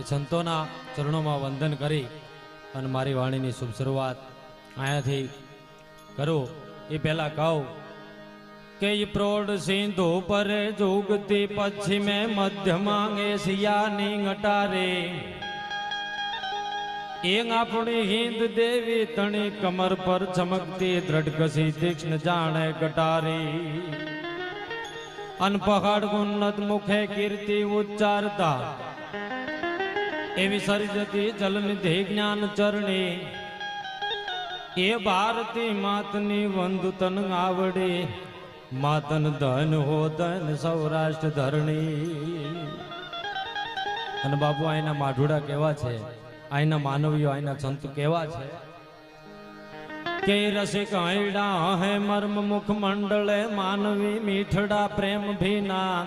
એ સંતોના ચરણોમાં વંદન કરી અને મારી વાણીની શુભ શરૂઆત અહીંયાથી કરું. એ પહેલા કહું કે પ્રૌઢ સિંધુ પર જુગતી પશ્ચિમે મધ્ય માંગે શિયાની ગટારે એંગ આપણી હિન્દ દેવી તણી કમર પર ચમકતી દ્રઢ કસી તીક્ષ્ણ જાણે ગટારી. અનપહાડ ઉન્નત મુખે કીર્તિ ઉચ્ચારતા એવી સર્જતી જલનિધિ જ્ઞાન ચરણી. એ ભારતી માતની વંદુ તન આવડે. માતન ધન હો ધન સૌરાષ્ટ્ર ધરણી. અને બાપુ અહીંના માઢુડા કેવા છે? અહીંના માનવીઓ અહીંના સંત કેવા છે? કે રસિક હૈડા હે મર્મ મુખ મંડળે માનવી મીઠડા પ્રેમ ભીના.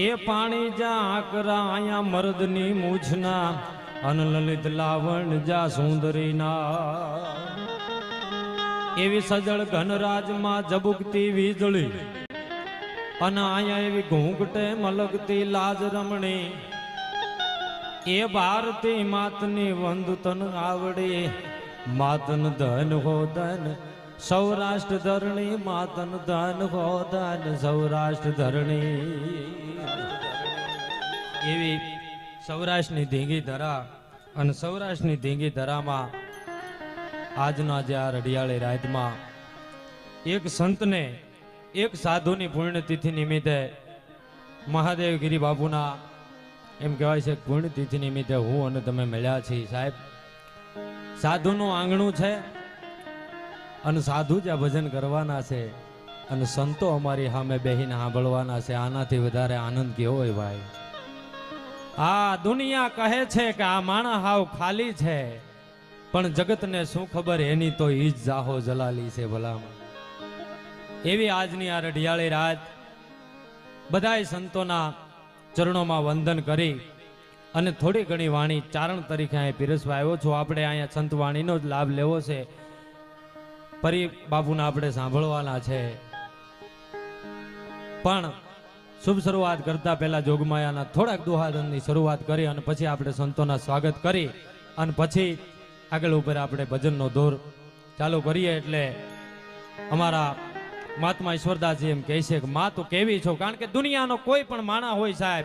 એ પાણી જા આકરા અહીંયા મર્દની મૂછના અનલલિત લાવણ જા સુંદરીના. એવી સજળ ઘનરાજમાં જબુકતી વીજળી અને અહીંયા એવી ઘૂંઘટે મલકતી લાજ રમણી. એ ભારતી માતની વંદુ તન આવડે. માતન ધન હો ધન સૌરાષ્ટ્ર ધરણી માતન ધન હો ધન સૌરાષ્ટ્ર ધરણી. એવી સૌરાષ્ટ્રની ધીંગી ધરા અને સૌરાષ્ટ્રની ધીંગી ધરામાં આજના જે આ રઢિયાળી રાતમાં એક સંતને, એક સાધુની પુણ્યતિથિ નિમિત્તે મહાદેવ ગિરી બાપુના એમ કહેવાય છે પુણ્યતિથિ નિમિત્તે હું અને તમે મળ્યા છીએ સાહેબ. સાધુનું આંગણું છે અને સાધુ જ્યાં ભજન કરવાના છે અને સંતો અમારી સામે બેહીને સાંભળવાના છે, આનાથી વધારે આનંદ કેવો હોય ભાઈ? આ દુનિયા કહે છે કે આ માણા હાવ ખાલી છે, પણ જગતને શું ખબર એની તો ઈ જ જાહો જલાલી છે ભલામાં એવી આજની આ રઢિયાળી રાત બધાય સંતોના ચરણોમાં વંદન કરી અને થોડી ઘણી વાણી ચારણ તરીકે અહીં પીરસવા આવ્યો છું. આપણે અહીંયા સંત વાણીનો જ લાભ લેવો છે. પરી બાપુના આપણે સાંભળવાના છે. પણ શુભ શરૂઆત કરતા પહેલા જોગમાયાના થોડાક દુહાદનની શરૂઆત કરી અને પછી આપણે સંતોના સ્વાગત કરી અને પછી આગળ ઉપર આપણે ભજનનો દોર ચાલુ કરીએ એટલે અમારા મહાત્મા ઈશ્વરદાસજી એમ કહે છે કે, મા, તો કેવી છો? કારણ કે દુનિયાનો કોઈ પણ માણા હોય સાહેબ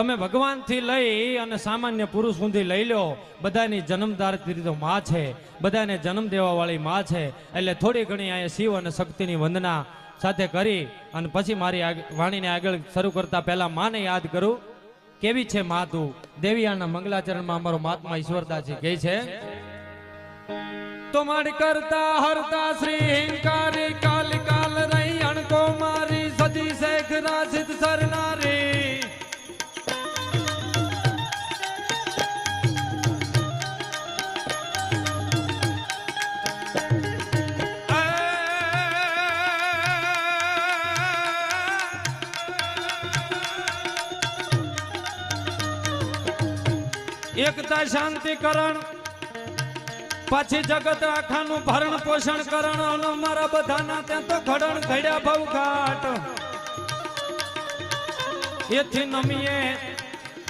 તમે ભગવાનથી લઈ અને સામાન્ય પુરુષ સુધી લઈ લો. બધાની જન્મદારથી તો માં છે. બધાને જન્મ દેવાવાળી માં છે. એટલે થોડી ઘણી અહીંયા શિવ અને શક્તિની વંદના સાથે કરી અને પછી મારી વાણીને આગળ શરૂ કરતા પહેલા માને યાદ કરું. કેવી છે મા તું? દેવિયાના મંગલાચરણમાં અમારો મહાત્મા ઈશ્વરદાસજી કહે છે, તો મારી કરતા હરતા શ્રી એકતા શાંતિકરણ, પછી જગત આખાનું ભરણ પોષણ કરણ, અને મારા બધાના ત્યાં તો ઘડણ ઘડ્યા ભવ ઘાટ. એથી નમીએ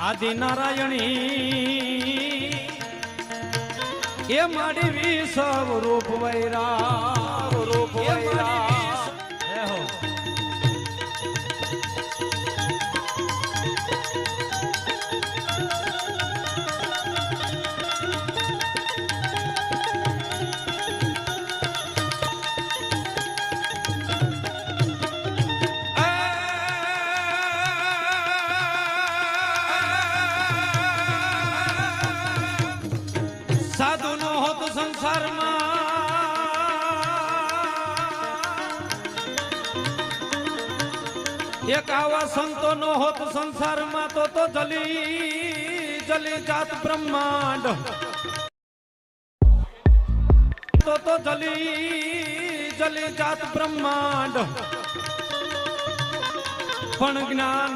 આદિ નારાયણી, એ માડી વી સવ રૂપ વૈરા રૂપ વૈરા સંસારમાં. એક આવા સંતો નો હોત સંસારમાં તો તો જલી જલી જાત બ્રહ્માંડ. તો તો જલી જલી જાત બ્રહ્માંડ. પણ જ્ઞાન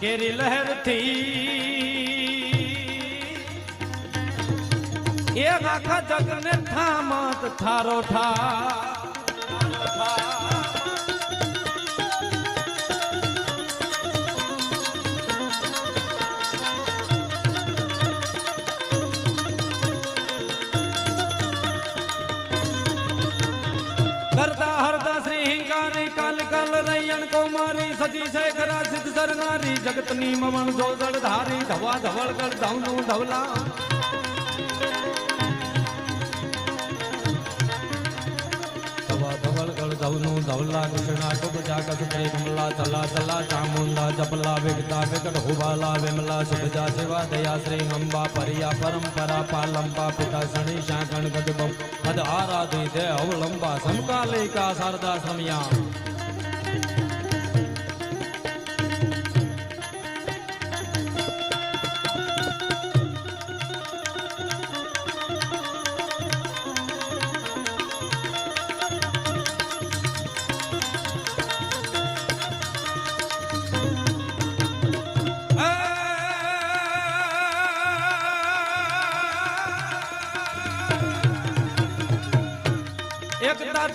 કેરી લહેરથી એ આખા જગને થામત થારો થા કરતા હરતા શ્રી હિંગારી કાલ કાલ રૈયણ કૌમારી સતી શેખરા સિદ્ધ સરનારી. જગતની મમણ ધારી ધવા ધવળ કર ધવલા. ધવનું ધવલા કૃષ્ણા ટુક જાગત શ્રી કમલા ચલા ચલા ચામુંડા જપલા વિગતા વિકટ હુબાલા વિમલા સુભજા સેવા દયા શ્રી અંબા પરિયા પરંપરા પાલંબા પિતા શનિ શાકણ ગદબમ અદ આરાધી દે અવલંબા સમકાલિકા શારદા સમયા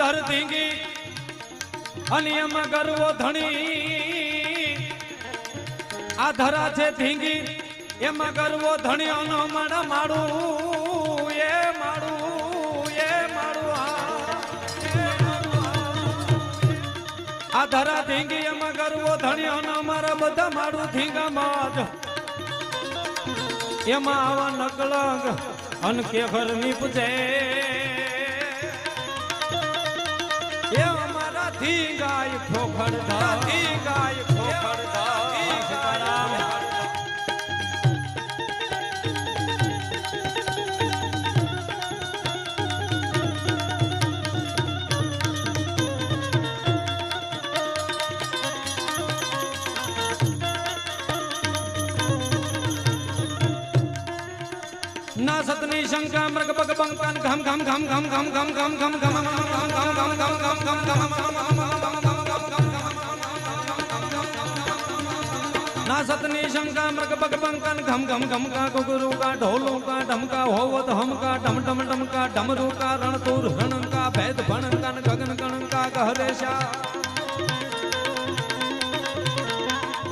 ધર ધીંગી અને એમાં ગરવો ધણી. આ ધરા છે ધીંગી એમાં ગરવો ધણી અનો માડા માડું એ માડું એ માડું. આ. ધરા ધીંગી એમાં ગરવો ધણી અનો મારા બધા માડું ધીંગા માજ. એમાં આવા નકલંગ અનકે ઘર નીપજે. ગાય ફોફડતા ના સતની શંકા મૃગ બગ બંકન ઘમ ઘમ ઘમ ઘમ ઘમ ઘમ ઘમ ઘમ ઘમ ઘમ ઘમ ઘમ ઘમ ઘમ ના સતની શંકા મૃગ બગ બંકન ઘમ ઘમ ઘમ કા ગુગરુ કા ઢોલું કા ઢમકા હોવત હમકા ઢમ ઢમ ઢમકા ઢમરુ કા રણતુર હણંકા ભેદ ભણંકા ગગન ગણંકા ગહરેશા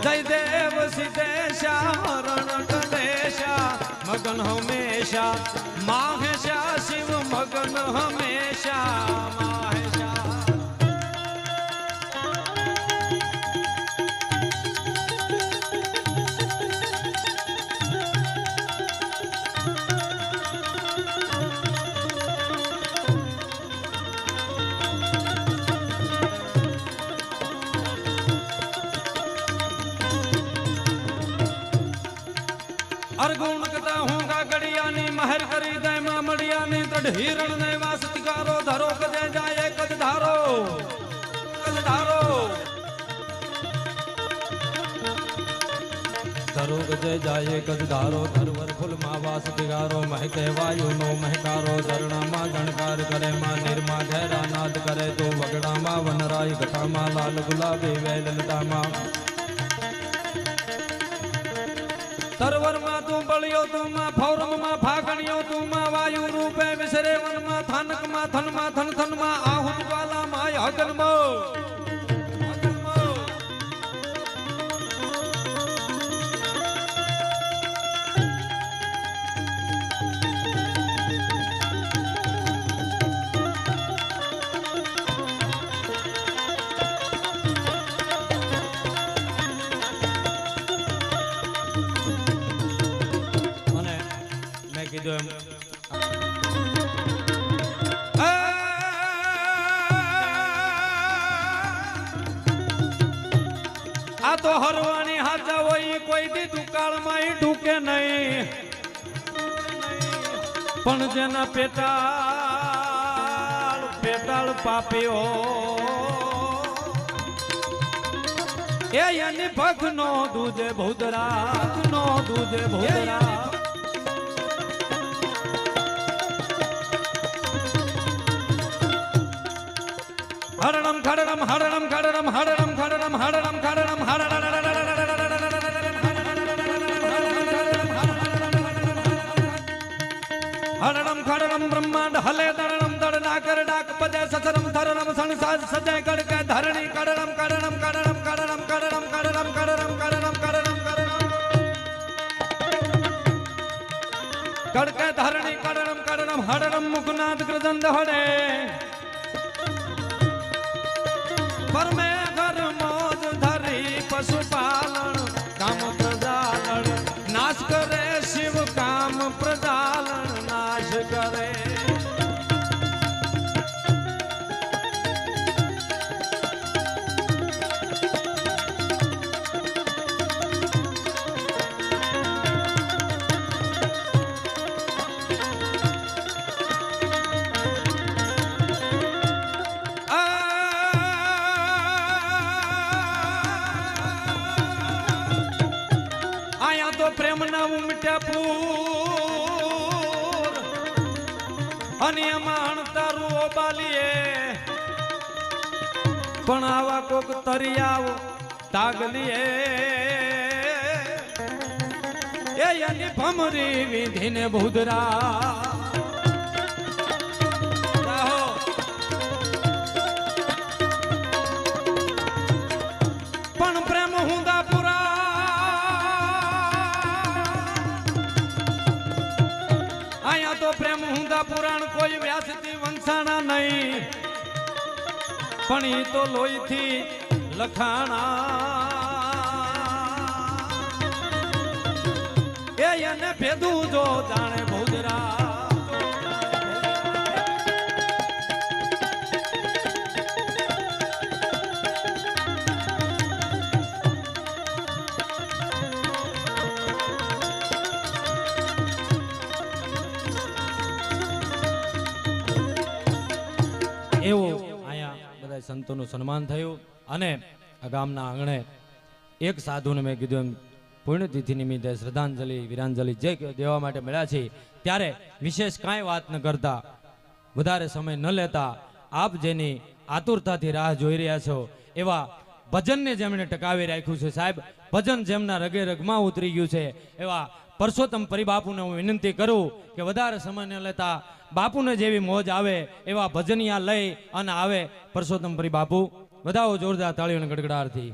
જય દેવ સિદ્ધેશા રણ મગન હમેશા માહેશા શિવ મગન હમેશા માહેશા. અર્ગુણ તડ હિરણ ને વાસતિકારો ધરો, કદે જાય કદ ધારો કદ ધારો. ધરો, કદે જાય કદ ધારો ધરવર ફૂલમાં વાસતિકારો મહેકે વાયુ નો મહેકારો, ઝરણામાં ગણકાર કરે માં, નિર્મા ઘેરા નાદ કરે તો વગડામાં વનરાય ઘટામાં લાલ ગુલાબી વેલ લતામાં તરવરમાં તું બળ્યો તું માં આવ્યો તું માં વાયુ રૂપે વિસરે વનમાં થાનકમાં થનમાં થન થનમાં આહુત વાલા માય હગનમાં કીધું એમ આ તો હરવાની હાજા હોય, કોઈ દી દુકાળમાં ઢૂકે નહીં. પણ જેના પેટાળ પેટાળ પાપીઓ એ એની ભગ નો દૂધે ભૂદરા નો દૂધે ભૂદરા. હરણમ ખડણમ હરણમ ખડણમ હરણમ ખડણમ હરણમ ખડણમ હરણમ ખડણમ બ્રહ્માંડ હલે દરણમ દળ નાકર ડાક પદે સસરમ ધરણમ સંસાર સજય કડકે ધરણી કડણમ કડણમ કડણમ કડણમ કડણમ કડણમ કડણમ કડણમ કડણમ કડણમ કડકે ધરણી કડણમ કડણમ હરણમ મુખનાથ કૃદંડ હડે ઘર મેં ઘર મોજ ધરી પશુપા અને એમાં ઓબાલીએ. પણ આવા કોક તરિયાવ તાગલીએ એ એની ભમરી વિધિને ભૂદરા પણ એ તો લોહીથી લખાણા. એ એને ભેદું જો જાણે ભૌદરા બધા સંતોનું સન્માન થયું અને આ ગામના આંગણે એક સાધુને મેં કીધું એમ, પુણ્યતિથિ નિમિત્તે શ્રદ્ધાંજલિ, વીરાંજલિ જે દેવા માટે મળ્યા છે, ત્યારે વિશેષ કાંઈ વાત ન કરતા, વધારે સમય ન લેતા આપ જેની આતુરતાથી રાહ જોઈ રહ્યા છો, એવા ભજનને જેમણે ટકાવી રાખ્યું છે સાહેબ, ભજન જેમના રગે રગમાં ઉતરી ગયું છે, એવા પરસોત્તમ પરિબાપુને હું વિનંતી કરું કે વધારે સમય ન લેતા બાપુને જેવી મોજ આવે એવા ભજનિયા લઈ અને આવે પરસોત્તમ પરિબાપુ. બધાઓ જોરદાર તાળીઓને ગડગડાટથી.